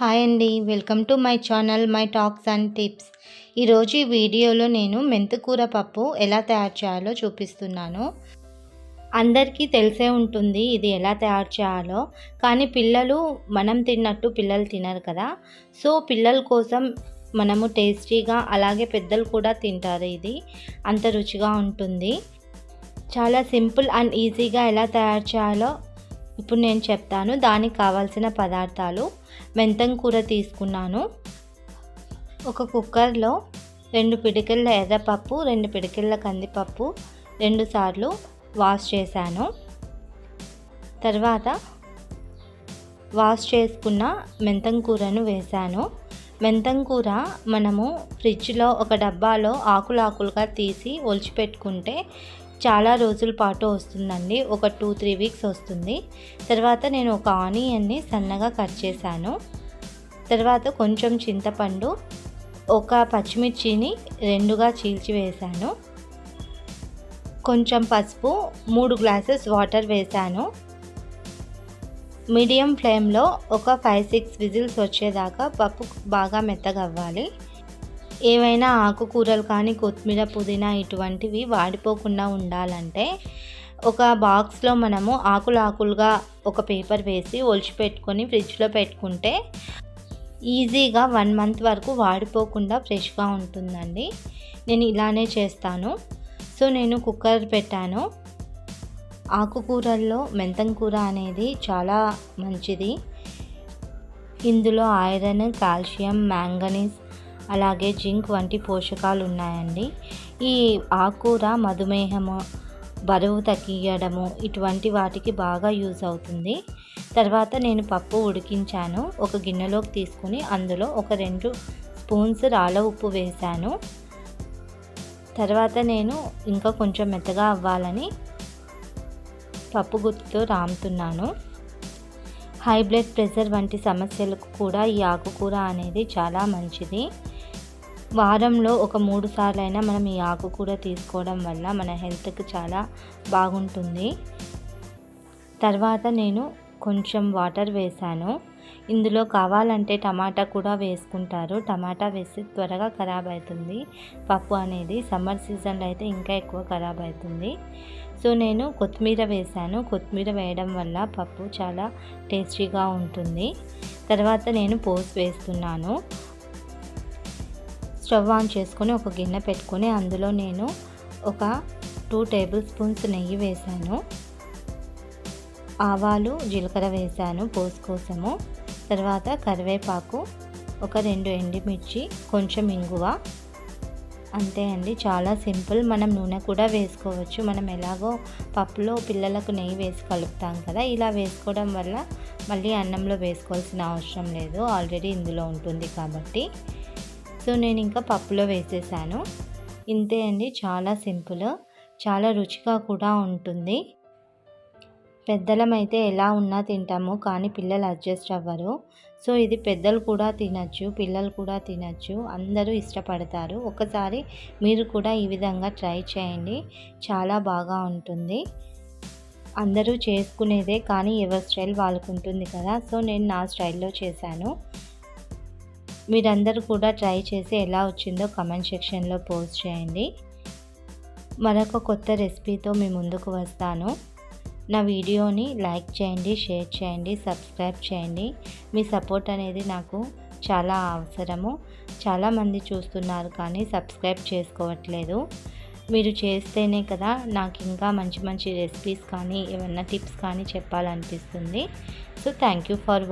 Hi అండి. Welcome to my channel my talks and tips. ఈరోజు ఈ వీడియోలో నేను మెంతికూర పప్పు ఎలా తయారు చేయాలో చూపిస్తున్నాను. అందరికీ తెలిసే ఉంటుంది ఇది ఎలా తయారు చేయాలో. కానీ పిల్లలు మనం తిన్నట్టు పిల్లలు తినరు కదా. సో పిల్లల కోసం మనము టేస్టీగా అలాగే పెద్దలు కూడా తింటారు ఇది. అంత రుచిగా ఉంటుంది. చాలా సింపుల్ అండ్ ఈజీగా ఎలా తయారు చేయాలో ఇప్పుడు నేను చెప్తాను దానికి కావాల్సిన పదార్థాలు. మెంతం కూర తీసుకున్నాను. ఒక కుక్కర్లో రెండు పిడికిళ్ళ ఎర్రపప్పు రెండు పిడికిళ్ళ కందిపప్పు రెండు సార్లు వాష్ చేశాను. తర్వాత వాష్ చేసుకున్న మెంతం కూరను వేశాను. మెంతం కూర మనము ఫ్రిడ్జ్లో ఒక డబ్బాలో ఆకులు ఆకులుగా తీసి ఒలిచిపెట్టుకుంటే చాలా రోజుల పాటు వస్తుందండి. ఒక టూ త్రీ వీక్స్ వస్తుంది. తర్వాత నేను ఒక ఆనియన్ని సన్నగా కట్ చేశాను. తర్వాత కొంచెం చింతపండు ఒక పచ్చిమిర్చిని రెండుగా చీల్చి వేశాను. కొంచెం పసుపు మూడు గ్లాసెస్ వాటర్ వేశాను. మీడియం ఫ్లేమ్లో ఒక ఫైవ్ సిక్స్ విజిల్స్ వచ్చేదాకా పప్పు బాగా మెత్తగా అవ్వాలి ఏవైనా ఆకుకూరలు కానీ కొత్తిమీర పుదీనా ఇటువంటివి వాడిపోకుండా ఉండాలంటే ఒక బాక్స్లో మనము ఆకులు ఆకులుగా ఒక పేపర్ వేసి ఒలిచిపెట్టుకొని ఫ్రిడ్జ్లో పెట్టుకుంటే ఈజీగా వన్ మంత్ వరకు వాడిపోకుండా ఫ్రెష్గా ఉంటుందండి. నేను ఇలానే చేస్తాను. సో నేను కుక్కర్ పెట్టాను. ఆకుకూరల్లో మెంతం కూర అనేది చాలా మంచిది. ఇందులో ఐరన్ కాల్షియం మ్యాంగనీస్ అలాగే జింక్ వంటి పోషకాలు ఉన్నాయండి ఈ ఆకుకూర మధుమేహము బరువు తగ్గియడము ఇటువంటి వాటికి బాగా యూజ్ అవుతుంది. తర్వాత నేను పప్పు ఉడికించాను. ఒక గిన్నెలోకి తీసుకుని అందులో ఒక రెండు స్పూన్స్ రాళ్ళ ఉప్పు వేశాను. తర్వాత నేను ఇంకా కొంచెం మెత్తగా అవ్వాలని పప్పు గుత్తుతో రాముతున్నాను. హై బ్లడ్ ప్రెషర్ వంటి సమస్యలకు కూడా ఈ ఆకుకూర అనేది చాలా మంచిది. వారంలో ఒక మూడు సార్లు అయినా మనం ఈ ఆకు కూడా తీసుకోవడం వల్ల మన హెల్త్కి చాలా బాగుంటుంది. తర్వాత నేను కొంచెం వాటర్ వేసాను ఇందులో కావాలంటే టమాటా కూడా వేసుకుంటారు. టమాటా వేసి త్వరగా ఖరాబ్ అవుతుంది పప్పు అనేది సమ్మర్ సీజన్లో అయితే ఇంకా ఎక్కువ ఖరాబ్ అవుతుంది సో నేను కొత్తిమీర వేసాను కొత్తిమీర వేయడం వల్ల పప్పు చాలా టేస్టీగా ఉంటుంది. తర్వాత నేను పోసి వేస్తున్నాను. స్టవ్ ఆన్ చేసుకొని ఒక గిన్నె పెట్టుకొని అందులో నేను ఒక టూ టేబుల్ స్పూన్స్ నెయ్యి వేసాను. ఆవాలు జీలకర్ర వేసాను పోసు కోసము తర్వాత కరివేపాకు ఒక రెండు ఎండిమిర్చి కొంచెం ఇంగువ. అంతే అండి. చాలా సింపుల్. మనం నూనె కూడా వేసుకోవచ్చు. మనం ఎలాగో పప్పులో పిల్లలకు నెయ్యి వేసి కలుపుతాం కదా ఇలా వేసుకోవడం వల్ల మళ్ళీ అన్నంలో వేసుకోవాల్సిన అవసరం లేదు. ఆల్రెడీ ఇందులో ఉంటుంది కాబట్టి. సో నేను ఇంకా పప్పులో వేసేసాను. ఇంతే అండి చాలా సింపుల్ చాలా రుచిగా కూడా ఉంటుంది. పెద్దలమైతే ఎలా ఉన్నా తింటాము కానీ పిల్లలు అడ్జస్ట్ అవ్వరు. సో ఇది పెద్దలు కూడా తినచ్చు పిల్లలు కూడా తినచ్చు అందరూ ఇష్టపడతారు. ఒకసారి మీరు కూడా ఈ విధంగా ట్రై చేయండి చాలా బాగా ఉంటుంది. అందరూ చేసుకునేదే కానీ ఎవరి స్టైల్ వాళ్ళకు ఉంటుంది కదా సో నేను నా స్టైల్లో చేశాను. మీరందరూ కూడా ట్రై చేసి ఎలా వచ్చిందో కమెంట్ సెక్షన్లో పోస్ట్ చేయండి. మరొక కొత్త రెసిపీతో మీ ముందుకు వస్తాను. నా వీడియోని లైక్ చేయండి షేర్ చేయండి సబ్స్క్రైబ్ చేయండి. మీ సపోర్ట్ అనేది నాకు చాలా అవసరము. చాలామంది చూస్తున్నారు కానీ సబ్స్క్రైబ్ చేసుకోవట్లేదు. మీరు చేస్తేనే కదా నాకు ఇంకా మంచి మంచి రెసిపీస్ కానీ ఏమన్నా టిప్స్ కానీ చెప్పాలనిపిస్తుంది. So thank you for